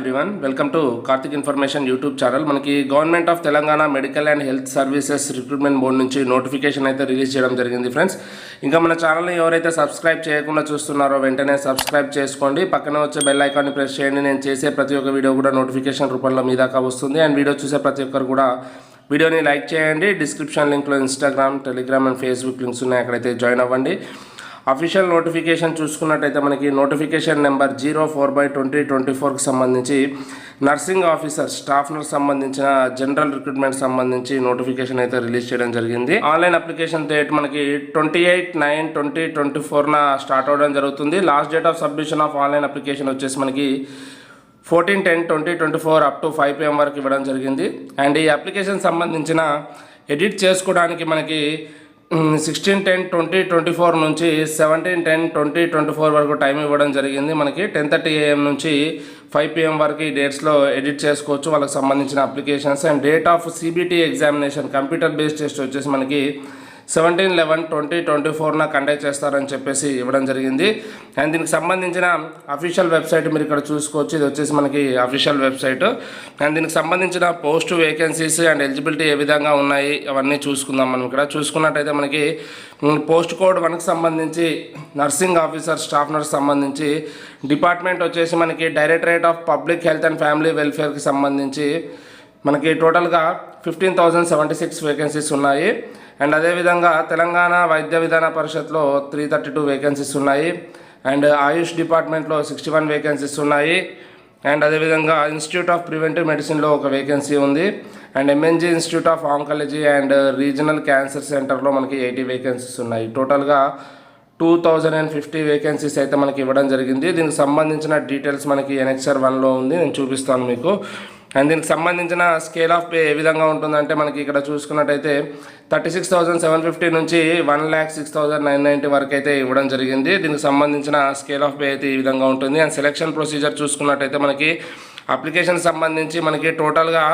Everyone welcome to Karthik information YouTube channel మనకి government of Telangana medical and health services recruitment board నుంచి notification అయితే release చేయడం జరిగింది friends ఇంకా మన ఛానల్ని ఎవరైతే సబ్స్క్రైబ్ చేయకుండా చూస్తున్నారో వెంటనే సబ్స్క్రైబ్ చేసుకోండి. పక్కన వచ్చే బెల్ ఐకాన్ని ప్రెస్ చేయండి. నేను చేసే ప్రతి ఒక్క వీడియో కూడా నోటిఫికేషన్ రూపంలో మీ దాకా వస్తుంది. అండ్ వీడియో చూసే ప్రతి ఒక్కరు కూడా వీడియోని లైక్ చేయండి. Description లింక్లో Instagram Telegram and Facebook links ఉన్నాయి. అక్కడైతే జాయిన్ అవ్వండి. అఫీషియల్ నోటిఫికేషన్ చూసుకున్నట్టయితే మనకి notification number zero four by twenty twenty ఫోర్కి సంబంధించి నర్సింగ్ ఆఫీసర్ స్టాఫ్ నర్స్ సంబంధించిన జనరల్ రిక్రూట్మెంట్ సంబంధించి నోటిఫికేషన్ అయితే రిలీజ్ చేయడం జరిగింది. ఆన్లైన్ అప్లికేషన్ డేట్ మనకి twenty eight nine twenty twenty ఫోర్న start అవ్వడం జరుగుతుంది. Last date of submission of online application వచ్చేసి మనకి fourteen ten twenty twenty four up to five PM వరకు ఇవ్వడం జరిగింది. అండ్ ఈ అప్లికేషన్ సంబంధించిన ఎడిట్ చేసుకోవడానికి మనకి sixteen ten twenty twenty four నుంచి seventeen ten twenty twenty four వరకు టైం ఇవ్వడం జరిగింది. మనకి టెన్ థర్టీ ఏఎం నుంచి ఫైవ్ పిఎం వరకు ఈ డేట్స్లో ఎడిట్ చేసుకోవచ్చు. వాళ్ళకి సంబంధించిన applications and date of CBT examination computer based test వచ్చేసి మనకి సెవెంటీన్ లెవెన్ ట్వంటీ ట్వంటీ ఫోర్న కండక్ట్ చేస్తారని చెప్పేసి ఇవ్వడం జరిగింది. అండ్ దీనికి సంబంధించిన అఫీషియల్ వెబ్సైట్ మీరు ఇక్కడ చూసుకోవచ్చు. ఇది వచ్చేసి మనకి అఫీషియల్ వెబ్సైట్. అండ్ దీనికి సంబంధించిన పోస్ట్ వేకెన్సీస్ అండ్ ఎలిజిబిలిటీ ఏ విధంగా ఉన్నాయి అవన్నీ చూసుకుందాం మనం ఇక్కడ. చూసుకున్నట్టయితే మనకి పోస్ట్ కోడ్ వన్కి సంబంధించి నర్సింగ్ ఆఫీసర్ స్టాఫ్ నర్స్ సంబంధించి డిపార్ట్మెంట్ వచ్చేసి మనకి directorate of public health and family వెల్ఫేర్కి సంబంధించి మనకి టోటల్గా fifteen thousand seventy six vacancies ఉన్నాయి. అండ్ అదేవిధంగా తెలంగాణ వైద్య విధాన పరిషత్లో త్రీ థర్టీ టూ వేకెన్సీస్ ఉన్నాయి. అండ్ ఆయుష్ డిపార్ట్మెంట్లో సిక్స్టీ వన్ వేకెన్సీస్ ఉన్నాయి. అండ్ అదేవిధంగా ఇన్స్టిట్యూట్ ఆఫ్ ప్రివెంటివ్ మెడిసిన్లో ఒక వేకెన్సీ ఉంది. And MNJ institute of oncology and regional cancer సెంటర్లో మనకి ఎయిటీ వేకెన్సీస్ ఉన్నాయి. టోటల్గా two thousand and fifty vacancies అయితే మనకి ఇవ్వడం జరిగింది. దీనికి సంబంధించిన డీటెయిల్స్ మనకి ఎన్హెచ్ఆర్ వన్లో ఉంది. నేను చూపిస్తాను మీకు. అండ్ దీనికి సంబంధించిన స్కేల్ ఆఫ్ పే ఏ విధంగా ఉంటుందంటే మనకి ఇక్కడ చూసుకున్నట్టయితే thirty six thousand seven fifty నుంచి one lakh six thousand nine ninety వరకు అయితే ఇవ్వడం జరిగింది. దీనికి సంబంధించిన స్కేల్ ఆఫ్ పే అయితే ఈ విధంగా ఉంటుంది. అండ్ సెలక్షన్ ప్రొసీజర్ చూసుకున్నట్టయితే మనకి అప్లికేషన్ సంబంధించి మనకి టోటల్గా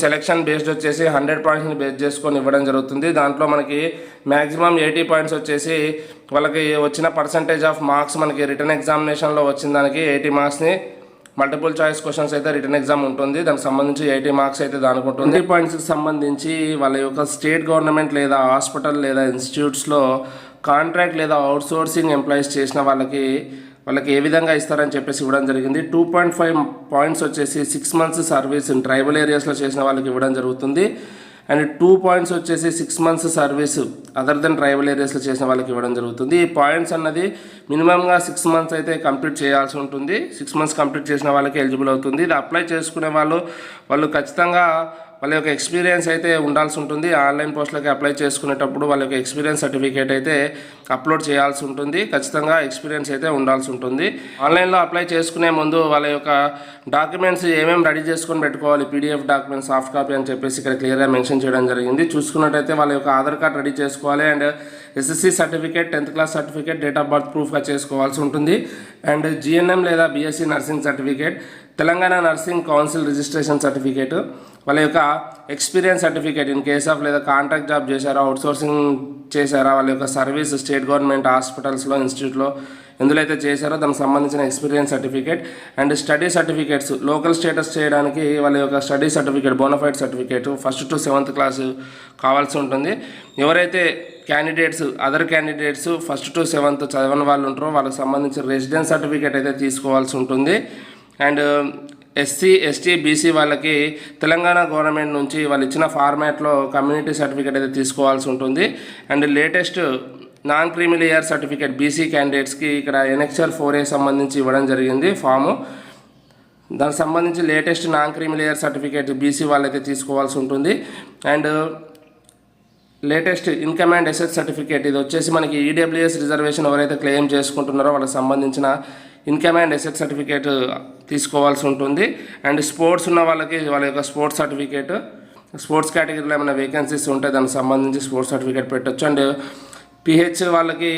సెలక్షన్ బేస్డ్ వచ్చేసి హండ్రెడ్ పాయింట్స్ని బేస్ చేసుకొని ఇవ్వడం జరుగుతుంది. దాంట్లో మనకి మ్యాక్సిమం ఎయిటీ పాయింట్స్ వచ్చేసి వాళ్ళకి వచ్చిన పర్సంటేజ్ ఆఫ్ మార్క్స్ మనకి రిటర్న్ ఎగ్జామినేషన్లో వచ్చిన దానికి ఎయిటీ మార్క్స్ని మల్టిపుల్ చాయిస్ క్వశ్చన్స్ అయితే రిటర్న్ ఎగ్జామ్ ఉంటుంది. దానికి సంబంధించి ఎయిటీ మార్క్స్ అయితే దానికి ఉంటుంది. పాయింట్స్కి సంబంధించి వాళ్ళ యొక్క స్టేట్ గవర్నమెంట్ లేదా హాస్పిటల్ లేదా ఇన్స్టిట్యూట్స్లో కాంట్రాక్ట్ లేదా అవుట్సోర్సింగ్ ఎంప్లాయీస్ చేసిన వాళ్ళకి వాళ్ళకి ఏ విధంగా ఇస్తారని చెప్పేసి ఇవ్వడం జరిగింది. టూ పాయింట్ ఫైవ్ పాయింట్స్ వచ్చేసి సిక్స్ మంత్స్ సర్వీస్ ట్రైబల్ ఏరియాస్లో చేసిన వాళ్ళకి ఇవ్వడం జరుగుతుంది. అండ్ టూ పాయింట్స్ వచ్చేసి six months service other than tribal ఏరియాస్లో చేసిన వాళ్ళకి ఇవ్వడం జరుగుతుంది. ఈ పాయింట్స్ అన్నది మినిమంగా సిక్స్ మంత్స్ అయితే కంప్లీట్ చేయాల్సి ఉంటుంది. సిక్స్ మంత్స్ కంప్లీట్ చేసిన వాళ్ళకి ఎలిజిబుల్ అవుతుంది. ఇది అప్లై చేసుకునే వాళ్ళు వాళ్ళు ఖచ్చితంగా వాళ్ళ యొక్క ఎక్స్పీరియన్స్ అయితే ఉండాల్సి ఉంటుంది. ఆన్లైన్ పోస్టులకి అప్లై చేసుకునేటప్పుడు వాళ్ళ యొక్క ఎక్స్పీరియన్స్ సర్టిఫికేట్ అయితే అప్లోడ్ చేయాల్సి ఉంటుంది. ఖచ్చితంగా ఎక్స్పీరియన్స్ అయితే ఉండాల్సి ఉంటుంది. ఆన్లైన్లో అప్లై చేసుకునే ముందు వాళ్ళ యొక్క డాక్యుమెంట్స్ ఏమేమి రెడీ చేసుకొని పెట్టుకోవాలి పీడిఎఫ్ డాక్యుమెంట్స్ సాఫ్ట్ కాపీ అని చెప్పేసి ఇక్కడ క్లియర్గా మెన్షన్ చేయడం జరిగింది. చూసుకున్నట్టయితే వాళ్ళ యొక్క ఆధార్ కార్డ్ రెడీ చేసుకోవాలి. And SSC certificate tenth class certificate date of birth ప్రూఫ్గా చేసుకోవాల్సి ఉంటుంది. అండ్ జిఎన్ఎం లేదా BSc nursing certificate Telangana nursing council registration certificate వాళ్ళ యొక్క experience certificate in case of లేదా కాంట్రాక్ట్ జాబ్ చేశారా అవుట్సోర్సింగ్ చేశారా వాళ్ళ యొక్క సర్వీస్ స్టేట్ గవర్నమెంట్ హాస్పిటల్స్లో ఇన్స్టిట్యూట్లో ఎందులో అయితే చేశారో దానికి సంబంధించిన experience certificate and study certificates local status చేయడానికి వాళ్ళ యొక్క study certificate bonafide certificate first to seventh class కావాల్సి ఉంటుంది. ఎవరైతే candidates other candidates first to seventh చదవని వాళ్ళు ఉంటారో. వాళ్ళకి సంబంధించిన రెసిడెన్స్ సర్టిఫికేట్ అయితే తీసుకోవాల్సి ఉంటుంది. అండ్ ఎస్సీ ఎస్టీ బీసీ వాళ్ళకి తెలంగాణ గవర్నమెంట్ నుంచి వాళ్ళు ఇచ్చిన ఫార్మాట్లో కమ్యూనిటీ సర్టిఫికేట్ అయితే తీసుకోవాల్సి ఉంటుంది. And latest non criminal certificate BC క్యాండిడేట్స్కి ఇక్కడ ఎన్ఎక్స్ఆర్ ఫోర్ ఏ సంబంధించి ఇవ్వడం జరిగింది ఫాము దానికి సంబంధించి latest non criminal certificate BC వాళ్ళైతే తీసుకోవాల్సి ఉంటుంది. And latest income and asset certificate. ఇది వచ్చేసి మనకి ఈడబ్ల్యూఎస్ రిజర్వేషన్ ఎవరైతే క్లెయిమ్ చేసుకుంటున్నారో వాళ్ళకి సంబంధించిన ఇన్కమ్ అండ్ ఎసెట్ సర్టిఫికేట్ తీసుకోవాల్సి ఉంటుంది. అండ్ స్పోర్ట్స్ ఉన్న వాళ్ళకి వాళ్ళ యొక్క స్పోర్ట్స్ సర్టిఫికేట్ స్పోర్ట్స్ కేటగిరీలో ఏమైనా వేకెన్సీస్ ఉంటే దానికి సంబంధించి స్పోర్ట్స్ సర్టిఫికేట్ పెట్టచ్చు. అండ్ పిహెచ్ వాళ్ళకి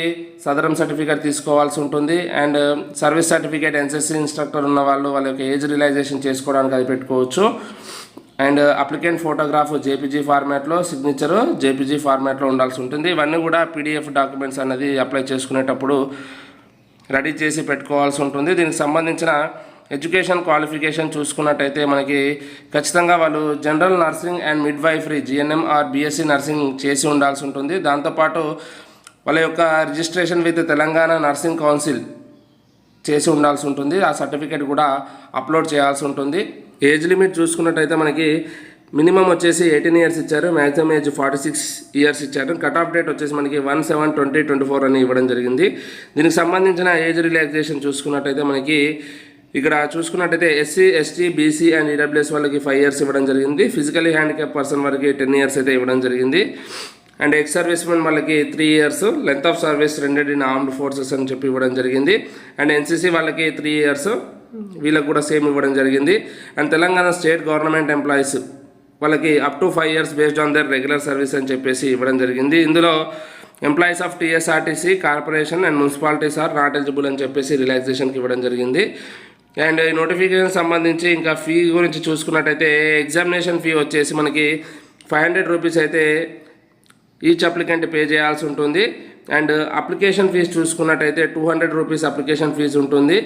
సదరం సర్టిఫికేట్ తీసుకోవాల్సి ఉంటుంది. And service certificate NCC instructor ఉన్న వాళ్ళు వాళ్ళ యొక్క ఏజ్ రిలైజేషన్ చేసుకోవడానికి అది పెట్టుకోవచ్చు. అండ్ అప్లికెంట్ ఫోటోగ్రాఫ్ జేపీజీ ఫార్మాట్లో సిగ్నేచర్ జేపీజీ ఫార్మాట్లో ఉండాల్సి ఉంటుంది. ఇవన్నీ కూడా పీడిఎఫ్ డాక్యుమెంట్స్ అనేది అప్లై చేసుకునేటప్పుడు రెడీ చేసి పెట్టుకోవాల్సి ఉంటుంది. దీనికి సంబంధించిన ఎడ్యుకేషన్ క్వాలిఫికేషన్ చూసుకున్నట్టయితే మనకి ఖచ్చితంగా వాళ్ళు general nursing and midwifery GNM or BSc nursing చేసి ఉండాల్సి ఉంటుంది. దాంతోపాటు వాళ్ళ యొక్క registration with Telangana nursing council చేసి ఉండాల్సి ఉంటుంది. ఆ సర్టిఫికేట్ కూడా అప్లోడ్ చేయాల్సి ఉంటుంది. ఏజ్ లిమిట్ చూసుకున్నట్టయితే మనకి మినిమం వచ్చేసి ఎయిటీన్ ఇయర్స్ ఇచ్చారు. Maximum age forty six years ఇచ్చారు. కట్ ఆఫ్ డేట్ వచ్చేసి మనకి one seven twenty twenty four అని ఇవ్వడం జరిగింది. దీనికి సంబంధించిన ఏజ్ రిలాక్సేషన్ చూసుకున్నట్టయితే మనకి ఇక్కడ చూసుకున్నట్టయితే SC ST BC and EWS వాళ్ళకి ఫైవ్ ఇయర్స్ ఇవ్వడం జరిగింది. ఫిజికలీ హ్యాండిక్యాప్ పర్సన్ వరకు టెన్ ఇయర్స్ అయితే ఇవ్వడం జరిగింది. అండ్ ఎక్స్ సర్వీస్ మెన్ వాళ్ళకి three years length of service rendered in armed forces అని చెప్పి ఇవ్వడం జరిగింది. అండ్ ఎన్సీసీ వాళ్ళకి త్రీ ఇయర్స్ వీళ్ళకి కూడా సేమ్ ఇవ్వడం జరిగింది. And Telangana state government employees వాళ్ళకి up to five years based on the regular service అని చెప్పేసి ఇవ్వడం జరిగింది. ఇందులో employees of TSRTC corporation and municipalities are not eligible అని చెప్పేసి రిలాక్సేషన్కి ఇవ్వడం జరిగింది. అండ్ ఈ నోటిఫికేషన్ సంబంధించి ఇంకా ఫీ గురించి చూసుకున్నట్టయితే ఎగ్జామినేషన్ ఫీ వచ్చేసి మనకి ఫైవ్ హండ్రెడ్ రూపీస్ అయితే ఈచ్ అప్లికెంట్ పే చేయాల్సి ఉంటుంది. అండ్ అప్లికేషన్ ఫీజు చూసుకున్నట్టయితే two hundred rupees application fee ఉంటుంది.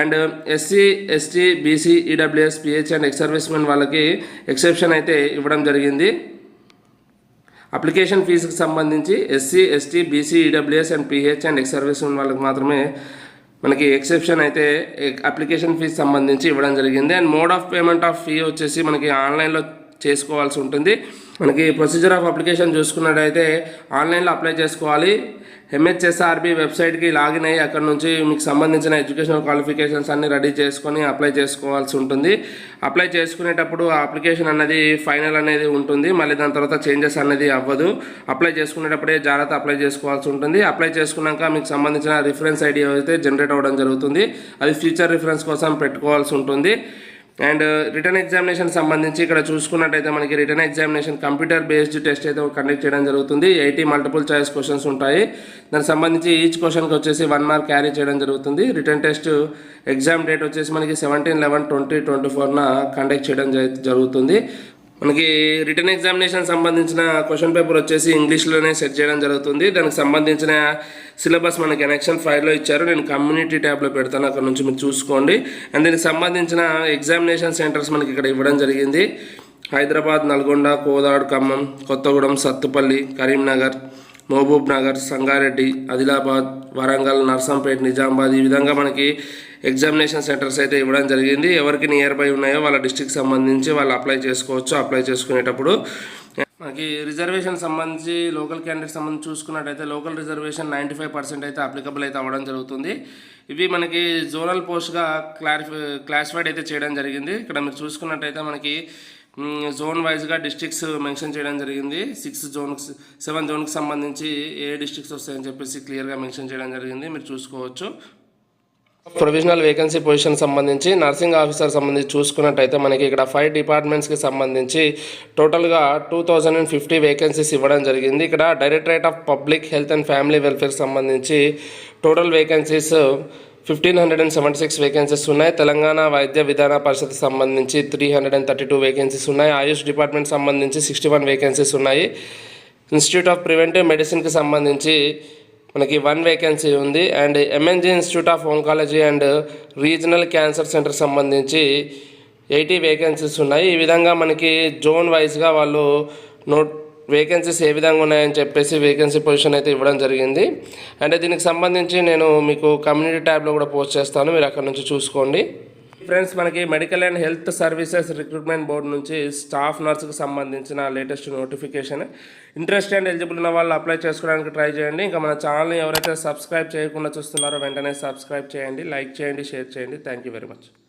And SC ST BC EWS PH and ex servicemen వాళ్ళకి ఎక్సెప్షన్ అయితే ఇవ్వడం జరిగింది. అప్లికేషన్ ఫీజుకి సంబంధించి SC ST BC EWS and PH and ex servicemen వాళ్ళకి మాత్రమే మనకి ఎక్సెప్షన్ అయితే అప్లికేషన్ ఫీజు సంబంధించి ఇవ్వడం జరిగింది. And mode of payment of fee వచ్చేసి మనకి ఆన్లైన్లో చేసుకోవాల్సి ఉంటుంది. మనకి ప్రొసీజర్ ఆఫ్ అప్లికేషన్ చూసుకున్నట్టయితే ఆన్లైన్లో అప్లై చేసుకోవాలి. ఎంహెచ్ఎస్ఆర్బి వెబ్సైట్కి లాగిన్ అయ్యి అక్కడ నుంచి మీకు సంబంధించిన ఎడ్యుకేషనల్ క్వాలిఫికేషన్స్ అన్ని రెడీ చేసుకొని అప్లై చేసుకోవాల్సి ఉంటుంది. అప్లై చేసుకునేటప్పుడు ఆ అప్లికేషన్ అనేది ఫైనల్ అనేది ఉంటుంది. మళ్ళీ దాని తర్వాత చేంజెస్ అనేది అవ్వదు. అప్లై చేసుకునేటప్పుడే జాగ్రత్త అప్లై చేసుకోవాల్సి ఉంటుంది. అప్లై చేసుకున్నాక మీకు సంబంధించిన రిఫరెన్స్ ఐడి అయితే జనరేట్ అవ్వడం జరుగుతుంది. అది ఫ్యూచర్ రిఫరెన్స్ కోసం పెట్టుకోవాల్సి ఉంటుంది. అండ్ రిటర్న్ ఎగ్జామినేషన్ సంబంధించి ఇక్కడ చూసుకున్నట్టయితే మనకి written examination computer based test అయితే కండక్ట్ చేయడం జరుగుతుంది. ఎయిటీ మల్టిపుల్ చాయిస్ క్వశ్చన్స్ ఉంటాయి. దానికి సంబంధించి ఈచ్ క్వశ్చన్కి వచ్చేసి వన్ మార్క్ క్యారీ చేయడం జరుగుతుంది. రిటర్న్ టెస్ట్ ఎగ్జామ్ డేట్ వచ్చేసి మనకి సెవెంటీన్ లెవెన్ ట్వంటీ ట్వంటీ ఫోర్న కండక్ట్ చేయడం జరుగుతుంది. మనకి రిటర్న్ ఎగ్జామినేషన్ సంబంధించిన క్వశ్చన్ పేపర్ వచ్చేసి ఇంగ్లీష్లోనే సెట్ చేయడం జరుగుతుంది. దానికి సంబంధించిన సిలబస్ మనకి ఎనెక్షన్ ఫైవ్లో ఇచ్చారు. నేను కమ్యూనిటీ ట్యాబ్లో పెడతాను. అక్కడ నుంచి మీరు చూసుకోండి. అండ్ దీనికి సంబంధించిన ఎగ్జామినేషన్ సెంటర్స్ మనకి ఇక్కడ ఇవ్వడం జరిగింది. హైదరాబాద్ నల్గొండ కోదాడ్ ఖమ్మం కొత్తగూడెం సత్తుపల్లి కరీంనగర్ మహబూబ్ నగర్ సంగారెడ్డి ఆదిలాబాద్ వరంగల్ నర్సంపేట్ నిజామాబాద్ ఈ విధంగా మనకి ఎగ్జామినేషన్ సెంటర్స్ అయితే ఇవ్వడం జరిగింది. ఎవరికి నియర్ బై ఉన్నాయో వాళ్ళ డిస్టిక్ సంబంధించి వాళ్ళు అప్లై చేసుకోవచ్చు. అప్లై చేసుకునేటప్పుడు మనకి రిజర్వేషన్ సంబంధించి లోకల్ క్యాండిడేట్ సంబంధించి చూసుకున్నట్టయితే local reservation ninety five percent అయితే అప్లికబుల్ అయితే అవ్వడం జరుగుతుంది. ఇవి మనకి జోనల్ పోస్ట్గా క్లారిఫై క్లాసిఫైడ్ అయితే చేయడం జరిగింది. ఇక్కడ మీరు చూసుకున్నట్టయితే మనకి జోన్ వైజ్గా డిస్ట్రిక్ట్స్ మెన్షన్ చేయడం జరిగింది. సిక్స్ జోన్కి సెవెన్ జోన్కి సంబంధించి ఏ డిస్ట్రిక్ట్స్ వస్తాయని చెప్పేసి క్లియర్గా మెన్షన్ చేయడం జరిగింది. మీరు చూసుకోవచ్చు. ప్రొవిజనల్ వేకెన్సీ పొజిషన్ సంబంధించి నర్సింగ్ ఆఫీసర్ సంబంధించి చూసుకున్నట్టయితే మనకి ఇక్కడ ఫైవ్ డిపార్ట్మెంట్స్కి సంబంధించి టోటల్గా two thousand and fifty vacancies ఇవ్వడం జరిగింది. ఇక్కడ directorate of public health and family welfare సంబంధించి total vacancies fifteen hundred and seventy six vacancies ఉన్నాయి. తెలంగాణ వైద్య విధాన పరిషత్ సంబంధించి three hundred and thirty two vacancies ఉన్నాయి. ఆయుష్ డిపార్ట్మెంట్ సంబంధించి సిక్స్టీ వన్ వేకెన్సీస్ ఉన్నాయి ఇన్స్టిట్యూట్ ఆఫ్ ప్రివెంటివ్ మెడిసిన్కి సంబంధించి మనకి వన్ వేకెన్సీ ఉంది. And MNJ institute of oncology and regional cancer centre సంబంధించి ఎయిటీ వేకెన్సీస్ ఉన్నాయి. ఈ విధంగా మనకి జోన్ వైజ్గా వాళ్ళు నోట్ వేకెన్సీస్ ఏ విధంగా ఉన్నాయని చెప్పేసి వేకెన్సీ పొజిషన్ అయితే ఇవ్వడం జరిగింది. అంటే దీనికి సంబంధించి నేను మీకు కమ్యూనిటీ ట్యాబ్లో కూడా పోస్ట్ చేస్తాను. మీరు అక్కడ నుంచి చూసుకోండి. ఫ్రెండ్స్ మనకి medical and health services recruitment board నుంచి స్టాఫ్ నర్స్కి సంబంధించిన latest notification interest and eligible ఉన్న వాళ్ళు అప్లై చేసుకోవడానికి ట్రై చేయండి. ఇంకా మన ఛానల్ని ఎవరైతే సబ్స్క్రైబ్ చేయకుండా చూస్తున్నారో వెంటనే సబ్స్క్రైబ్ చేయండి లైక్ చేయండి షేర్ చేయండి. Thank you very much